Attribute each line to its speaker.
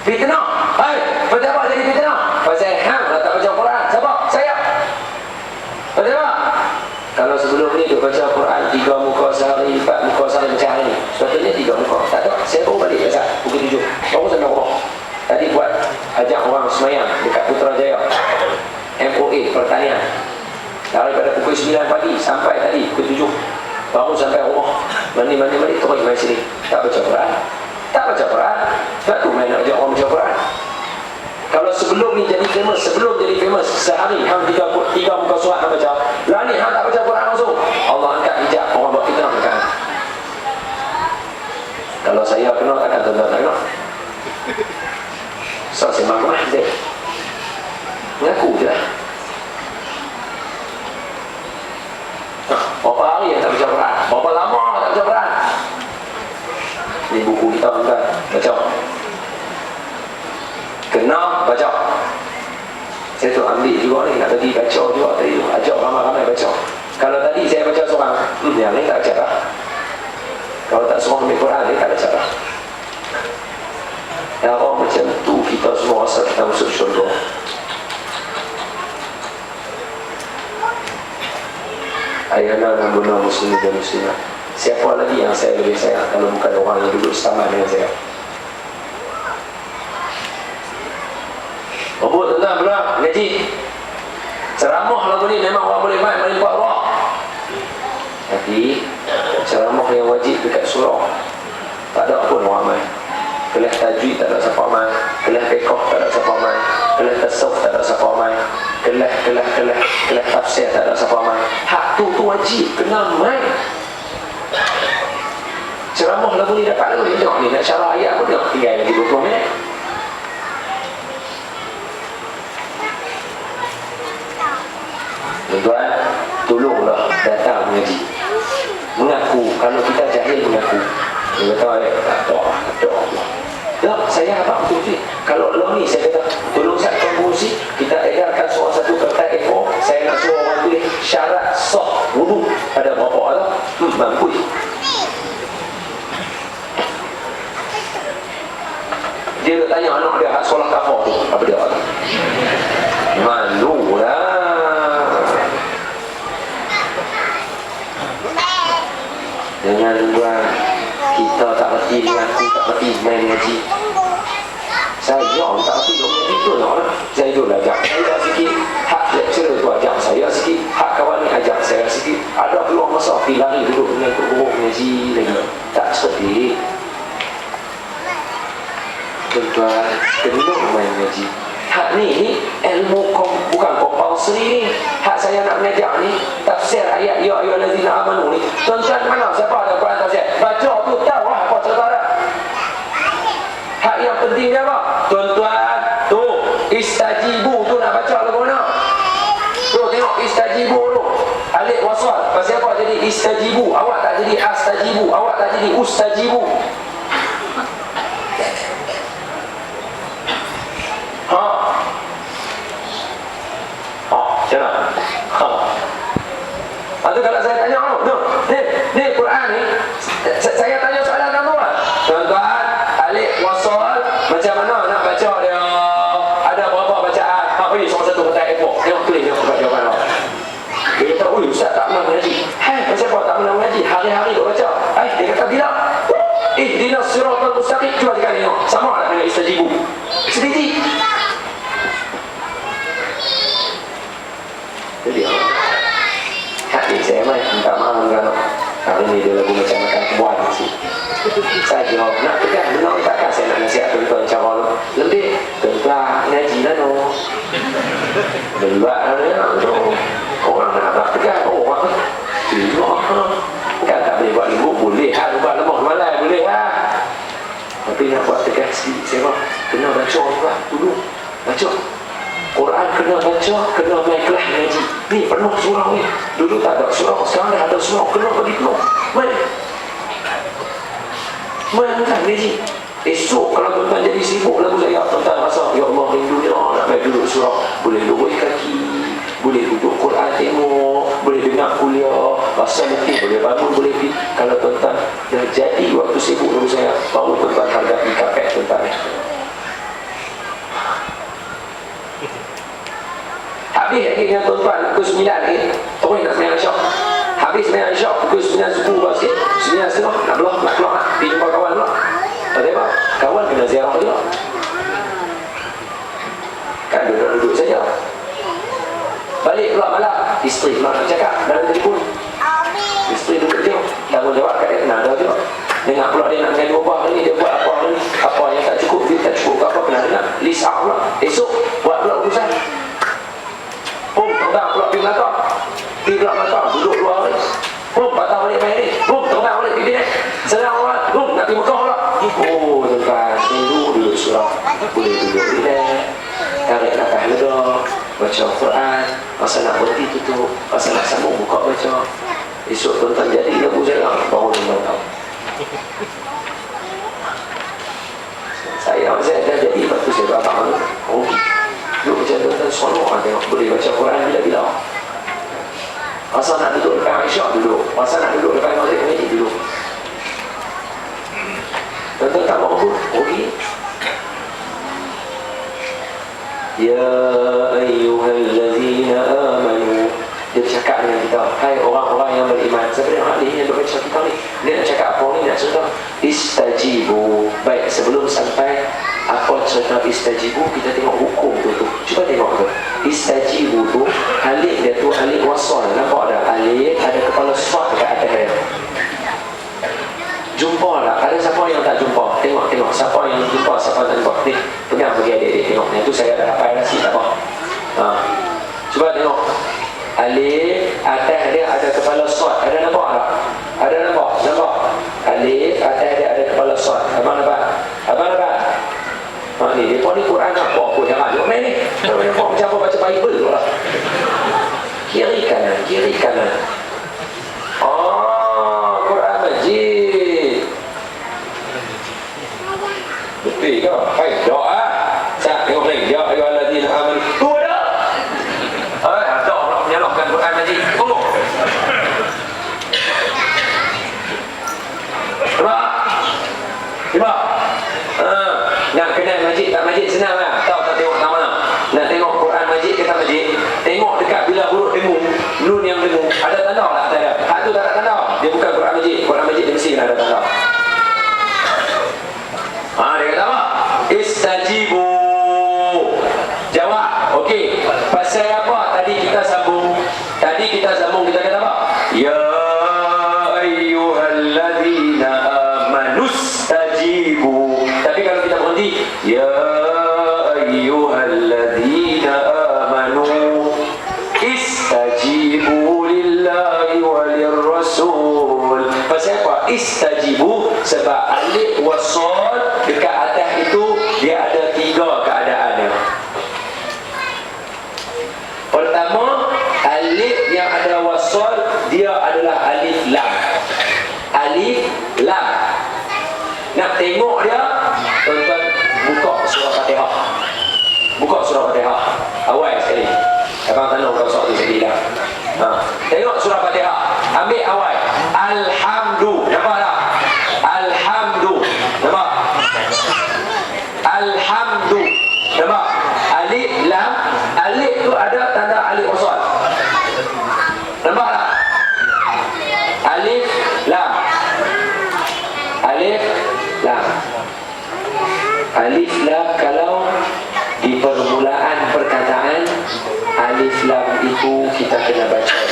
Speaker 1: Fitnah. Hai, apa jadi fitnah? Pasal hang lah tak baca Quran. Siapa? Saya. Apa? Kalau sebelum ni duk baca Quran tiga muka sehari, empat muka sehari macam hari ni. Sepatutnya tiga muka. Tak ada. Saya baru balik besar. Pukul tujuh. Baru sampai rumah. Tadi buat ajak orang semayang dekat Putrajaya. MOA pertanian. Daripada pukul 9 pagi sampai tadi pukul 7. Baru sampai rumah. Mandi-mandi-mandi terus main sini. Tak baca Quran. Tak baca Quran. Tu main nak ajak orang baca Quran. Kalau sebelum ni jadi famous, sebelum jadi famous, sehari hang tiga, tiga muka surat hang baca. Lah ni hang tak baca Quran langsung. Allah angkat hijab, orang buat fitnah dekat. Kalau saya kena, takkan tuan-tuan tak kena. So, saya marah dia. Mengaku je lah. Berapa hari yang tak baca Quran? Berapa lama tak baca Quran? Thì buku kita tuan-tuan. Baca. Kena baca. Saya tu ambil juga ni, nak tadi baca juga tadi tu. Ajak ramai-ramai baca. Kalau tadi saya baca seorang, hmm, yang lain tak baca lah. Kalau tak semua ambil Quran, dia tak baca lah. Yang orang macam tu, kita semua rasa kita masuk syurga. Ayana dan bunda muslim dan muslimah. Siapa lagi yang saya lebih sayang kalau bukan orang yang duduk sama dengan saya? Rebut tuan-tuan belum? Ngaji. Ceramah lagu ni memang orang boleh main melimpah roh. Tapi ceramah yang wajib dekat surau tak ada pun orang main. Kelas tajwid tak ada siapa main. Kelas fiqh tak ada siapa main. Kelas tasawuf tak ada siapa main. Kelas kelas kelas kelas tafsir tak ada siapa main. Hak tu tu wajib kena main. Ceramah lagu ni dapat lagu ni tengok ni nak syarah ayat pun tengok tinggal lagi 20 minit. Tuan-tuan, tolonglah datang mengaji. Mengaku, kalau kita jahil mengaku. Dia kata, eh, tak tahu, tak tahu. Tak, saya apa betul sih? Kalau lo ni, saya kata, tolong saya kongsi, kita edarkan seorang satu kertas A4, saya nak suruh orang tulis syarat sah wudhu. Ada berapa orang? Hmm, mampu. Dia nak tanya anak dia, hak sekolah kafir tu, apa dia kata? Malu lah. Jangan buat kita tak reti mengaku, tak reti main ngaji. Saya tak reti dong ngaji tu nak lah. Saya dulu ajak. Saya sikit, hak lecturer tu ajak saya sikit, hak kawan ni ajak saya sikit. Ada peluang masa pergi lari duduk dengan guru ngaji lagi. Tak seperti Tuan-tuan, kena main ngaji. Hak ni, ni ilmu kom, bukan compulsory ni. Hak saya nak mengajar ni, tafsir ayat ya ayyuhallazina amanu ni. Tuan-tuan mana siapa ada Quran tafsir? Baca tu tahu lah apa cerita dia. Hak yang penting dia apa? Tuan-tuan, tu istajibu tu nak baca lagu mana? Tu tengok istajibu tu. Alif wasal. Pasal apa jadi istajibu? Awak tak jadi astajibu. Awak tak jadi ustajibu. Ha. Ha, macam mana? Ha. Tu kalau saya tanya, oh, no, ni, ni Quran ni, sa- saya tanya soalan kamu lah. Tuan-tuan, alif wasal, macam mana nak baca dia? Ada berapa bacaan? Ha, pergi seorang satu kata ekor. Tengok tulis, tengok buka jawapan awak. Dia kata, ui Ustaz tak pernah mengaji. Hai, macam apa tak pernah mengaji? Hari-hari duk baca. Hai, dia kata, bila? Eh, siratal mustaqim. Cuba sekali tengok. Sama tak dengan istajibu? Sedikit. Jawab nak tekan benar takkan saya nak nasihat tuan-tuan cara lu Lebih tuan-tuan ngaji lah no Belak lah no Orang nak tak oh, orang Terima Kan tak boleh buat lembut boleh ha buat lemah malam boleh ha Tapi nak buat sikit saya buat Kena baca juga dulu Baca Quran kena baca, kena main kelas ngaji. Ni penuh surau ni. Dulu tak ada surau, sekarang dah ada surau. Kena pergi penuh. Main. Menang ni Esok kalau tuan-tuan jadi sibuk lagu saya Tuan-tuan rasa Ya Allah rindu dia. Oh, Nak pergi duduk surau. Boleh lurus kaki Boleh duduk Quran tengok Boleh dengar kuliah. Rasa mungkin boleh bangun Boleh pergi. Kalau tuan-tuan Dah jadi waktu sibuk lagu saya Baru tuan-tuan hargai kapek tuan-tuan. Habis lagi dengan tuan-tuan Pukul 9 lagi. Terus nak semayang syok Habis semayang syok Pukul 9.10 Sembilan setengah. Out pula. Esok buat pula urusan pum terbang pula pergi belakang. Pergi pula belakang duduk dua hari pum patah balik main ni. Pum terbang balik pergi ni senang orang pum nak pergi Mekah pula. Oh tuan dulu duduk surah. Boleh duduk ni tarik nafas lega. Baca Al-Quran. Masa nak berhenti tutup. Masa nak sambung buka baca. Esok tuan-tuan jadi lagu saya baru lima tahun saya saya dah jadi lepas tu saya berabang oh duduk macam tuan-tuan seronok lah tengok boleh baca Quran bila-bila. Masa nak duduk depan Aisyah duduk masa nak duduk depan Maghrib ni duduk tuan-tuan tak mau pun pergi. Ya ayyuhallazina amanu. Dia cakap dengan kita Hai orang-orang yang beriman Sebenarnya ahli yang baca kita ni? Dia nak cakap apa ni nak cerita? Istajibu. Baik sebelum sampai Apa cerita istajibu Kita tengok hukum tu tu Cuba tengok tu Istajibu tu Alik dia tu alik wasol Nampak ada alik Ada kepala suat dekat atas dia Jumpa tak? Ada siapa yang tak jumpa? Tengok, tengok. Siapa yang jumpa, siapa tak jumpa? Ni, pegang bagi adik-adik tengok. Yang tu saya dah dapat nasi, tak apa. Ha. Cuba tengok. Alif, atas dia ada kepala sot. Ada nampak tak? Ada nampak? Nampak? Alif, atas dia ada kepala sot. Abang nampak? Abang nampak? Ha, ni, dia pun ni Quran nak buat apa? Jangan jom main ni. Kalau nampak macam apa baca Bible lah. Kiri kanan, kiri kanan. Wasol dekat atas itu dia ada tiga keadaannya. Pertama, alif yang ada wasol dia adalah alif lam. Alif lam. Nak tengok dia, tuan-tuan buka surah Fatihah. Buka surah Fatihah. Awal sekali. Abang tanya kau soal tu sekali lah. Ha. Tengok surah Fatihah. Ambil awal. Alhamdulillah. Nampak tak? Alhamdu. Nampak? Alhamdu. Nampak? Alif lam. Alif tu ada tanda alif wasal. Nampak tak? Alif lam. Alif lam. Alif lam kalau di permulaan perkataan alif lam itu kita kena baca